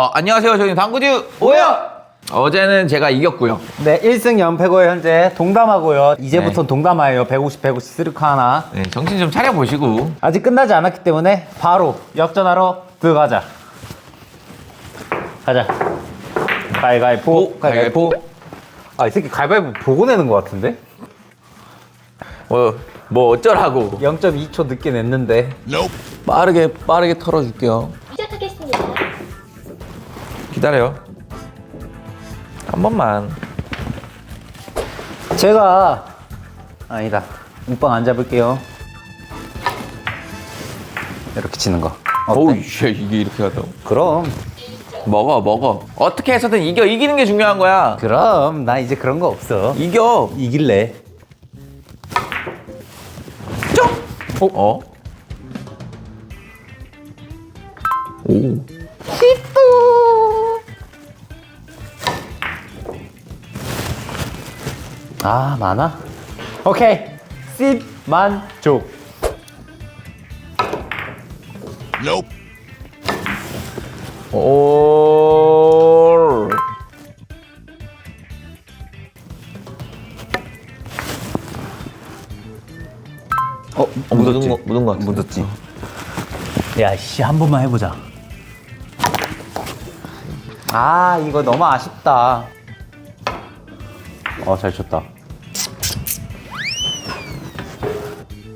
어, 안녕하세요. 저희는 당구듀 오요. 어제는 제가 이겼고요. 네, 1승 연패고요. 현재 동담하고요. 이제부터 네. 동담하예요. 150, 150 쓰리카 하나. 네, 정신 좀 차려 보시고. 아직 끝나지 않았기 때문에 바로 역전하러 들어가자. 가자. 가위가위보. 오, 가위바위보. 아, 이 새끼 가위바위보 보고 내는 것 같은데? 뭐, 뭐 어쩌라고. 0.2초 늦게 냈는데. 빠르게 빠르게 털어줄게요. 기다려요. 한 번만. 제가 아니다. 운빵 안 잡을게요. 이렇게 치는 거. 어때? 어우, 씨, 이게 이렇게 하다고. 그럼. 먹어, 먹어. 어떻게 해서든 이겨. 이기는 게 중요한 거야. 그럼 나 이제 그런 거 없어. 이겨. 이길래. 어? 어? 오. 아 많아? 오케이. 10만족 오. 어, 어, 묻은 거, 묻은 거 같아. 묻었지. 야씨 한 번만 해보자. 아 이거 너무 아쉽다 어잘 쳤다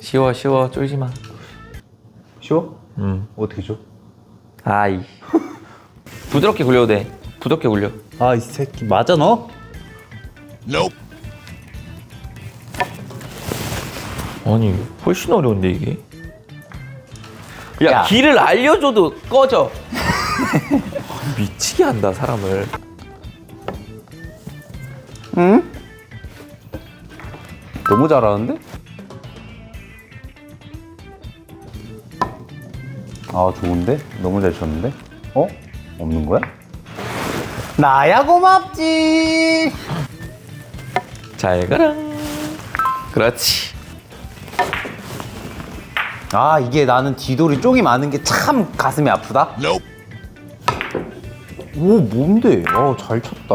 쉬워, 쉬워. 쫄지 마. 쉬워? 음. 어떻게 줘? 아이. 부드럽게 굴려도 돼. 부드럽게 굴려. 아 이 새끼 맞아 너? 아니, 훨씬 어려운데, 이게? 야, 야. 길을 알려줘도 꺼져. 미치게 한다, 사람을. 응? 너무 잘하는데? 아 좋은데? 너무 잘 쳤는데? 어? 없는 거야? 나야 고맙지 잘 가라. 그렇지. 아 이게 나는 뒤돌이 쪽이 많은 게 참 가슴이 아프다 오 뭔데 어잘 쳤다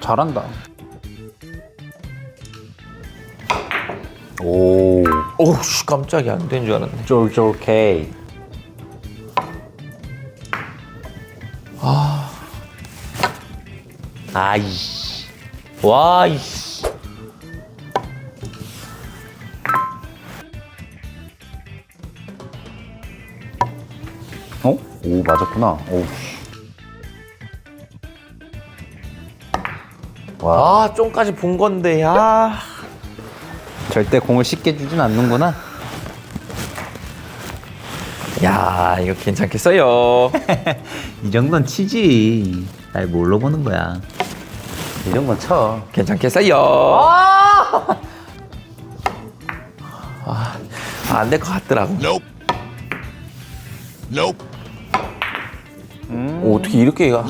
잘한다 오 오우, 씨, 깜짝이야. 안 된 줄 알았네. 쫄쫄케이 아 아이 와이씨 어? 오 맞았구나 오 와, 아, 좀까지 본 건데, 야. 절대 공을 쉽게 주진 않는구나. 야, 이거 괜찮겠어요. 이 정도는 치지. 날 뭘로 보는 거야. 이 정도는 쳐. 괜찮겠어요. 아, 안 될 것 같더라고. 오, 어떻게 이렇게 가?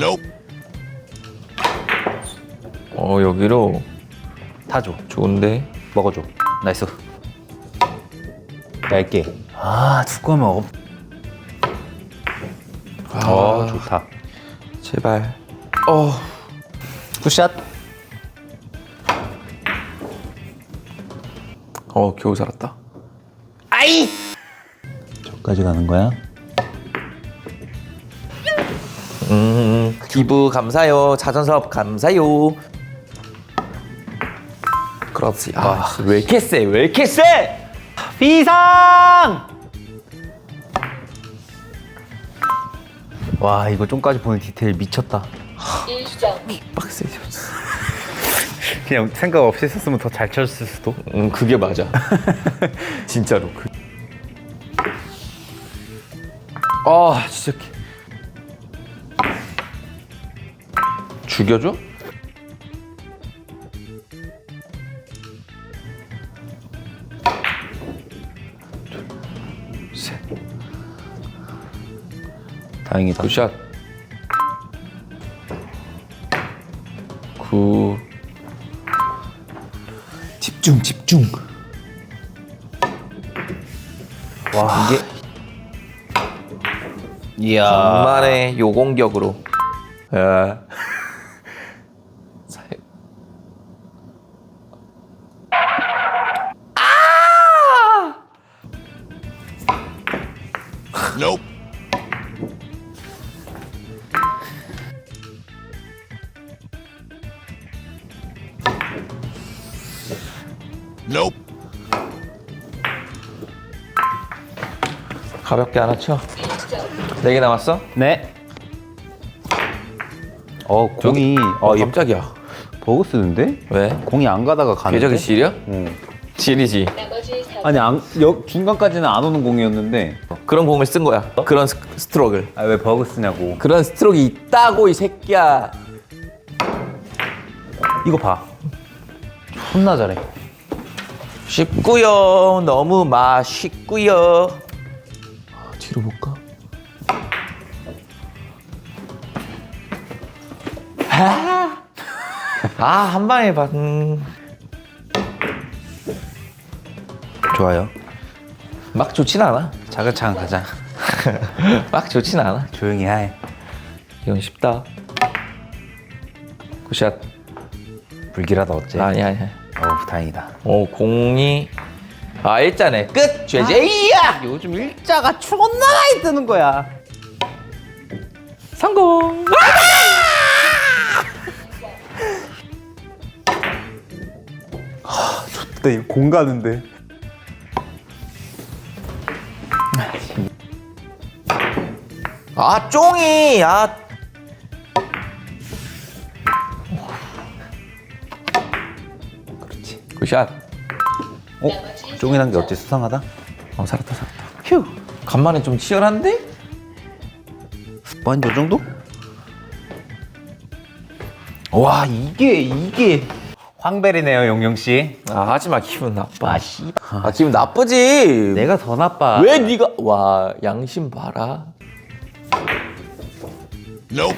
어, 여기로 다 줘. 좋은데. 먹어줘. 나이스. 얇게. 아, 두꺼우면 업. 아, 어, 좋다. 제발. 어, 굿샷. 어, 겨우 살았다. 저까지 가는 거야? 음, 기부 감사요. 자전섭 감사요. 그렇지. 아, 왜 이렇게 세? 왜 이렇게 세? 비상! 와, 이거 좀까지 보는 디테일 미쳤다. 1점. 빡세. 그냥 생각 없이 했었으면 더 잘 쳤을 수도. 음, 그게 맞아. 진짜로. 그... 아, 진짜. 개- 죽여줘? 다행이다. 굿샷. 구. 집중, 집중. 와, 이게 이야. 간만에 요공격으로. 야. 사- 가볍게 하나 쳐. 1점. 네개 남았어? 네. 어 공이 어, 어 얘 깜짝이야. 버그 쓰는데? 왜? 공이 안 가다가 가는데? 궤적이 질이야? 응. 질이지. 나머지 4점. 아니 안, 여, 중간까지는 안 오는 공이었는데 그런 공을 쓴 거야. 그런 스, 스트로크를. 아 왜 버그 쓰냐고 그런 스트로크 있다고 이 새끼야. 이거 봐 존나 잘해 쉽구요. 너무 맛있구요. 아, 뒤로 볼까? 아, 한 방에 봤. 음. 좋아요 막 좋진 않아. 차근차근 가자 막 좋진 않아. 조용히 해 이건 쉽다. 굿샷. 불길하다 어째? 아니 아니. 어우 다행이다 오 공이 아 일자네. 끝. 죄제이야! 요즘 일자가 존나 많이 뜨는 거야. 성공! 네, 공 가는데. 아 쫑이! 아. 그렇지. 굿샷. 어? 쪼개난 게 어째 수상하다? 어 살았다 살았다. 휴. 간만에 좀 치열한데? 뭐한요 정도? 와 이게 이게 황벨이네요 용용씨. 아 하지마 기분 나빠. 아 씨 아 기분 나쁘지. 내가 더 나빠. 왜 네가 와 양심 봐라. 이겨야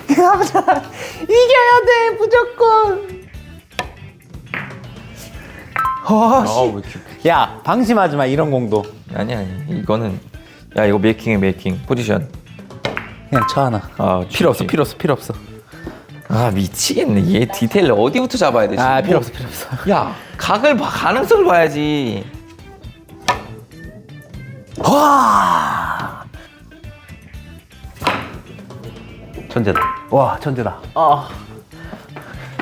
돼 무조건. 아왜 이렇게 야 방심하지 마 이런 공도. 아니 아니. 이거는 야 이거 메이킹해 메이킹. 포지션. 그냥 쳐 하나. 아 필요 없어 필요 없어 필요 없어. 아 미치겠네. 얘 디테일 어디부터 잡아야 돼아 지금? 필요 없어 필요 없어. 야 각을 봐 가능성을 봐야지. 와! 천재다. 와 천재다. 아.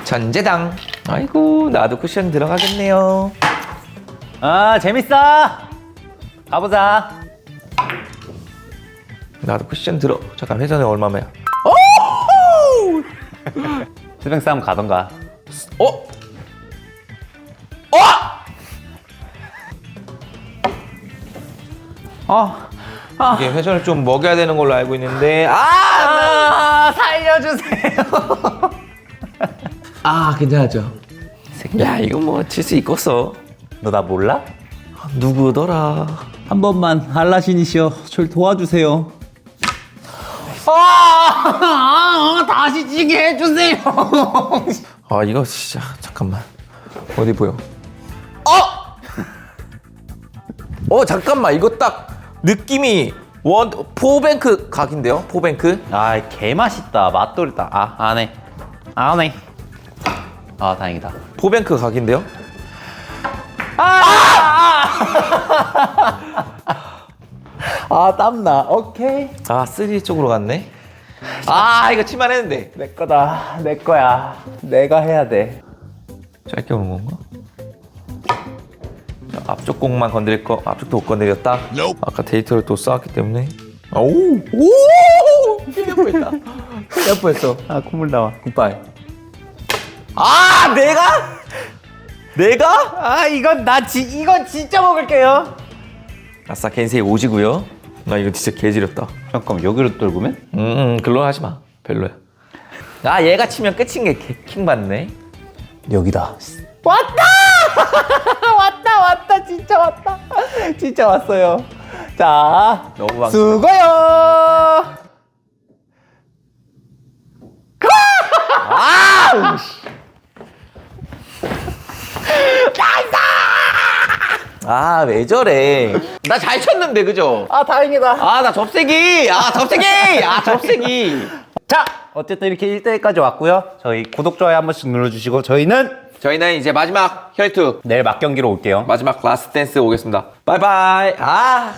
전재당. 아이고 나도 쿠션 들어가겠네요 아 재밌어. 가보자. 나도 쿠션 들어. 잠깐 회전이 얼마면 스팽 싸움 가던가. 어? 어? 아, 이게 회전을 좀 먹여야 되는 걸로 알고 있는데. 아! 아 살려주세요. 아 괜찮았죠? 야 이거 뭐 칠 수 있겠어 너 나 몰라? 누구더라? 한 번만 한라신이시여 절 도와주세요. 아, 다시 지게 해주세요. 아 이거 진짜 잠깐만. 어디 보여? 어! 어 잠깐만. 이거 딱 느낌이 원 포뱅크 각인데요? 포뱅크? 아 개맛있다. 맛돌다. 아 안해. 안해. 아 다행이다. 포뱅크 각인데요 아 땀나. 오케이. 아 쓰리 쪽으로 갔네. 아 이거 치만 했는데. 내 거다. 내 거야. 내가 해야 돼. 짧게 오는 건가? 자, 앞쪽 공만 건드릴 거 앞쪽도 못 건드렸다. 아까 데이터를 또 쌓았기 때문에. 오오! 큰일 뻔했다. 큰일 뻔했어. 아 콧물 나와. 굿바이. 아 내가? 내가? 아 이건 나 지, 이건 진짜 먹을게요. 아싸 겐세이 오지고요? 나 이거 진짜 개지렸다. 잠깐만 여기로 떨구면? 음, 음 글로 하지 마. 별로야. 아 얘가 치면 끝인 게킹 받네. 여기다. 왔다! 왔다 왔다 진짜 왔다. 진짜 왔어요. 자 너무 수고요! 아 왜 저래 나 잘 쳤는데 그죠? 아 다행이다. 아 나 접색이 아 접색이 아 접색이 자 어쨌든 이렇게 1대1까지 왔고요. 저희 구독 좋아요 한 번씩 눌러주시고 저희는 저희는 이제 마지막 혈투 내일 막경기로 올게요. 마지막 라스트 댄스 오겠습니다 바이바이 아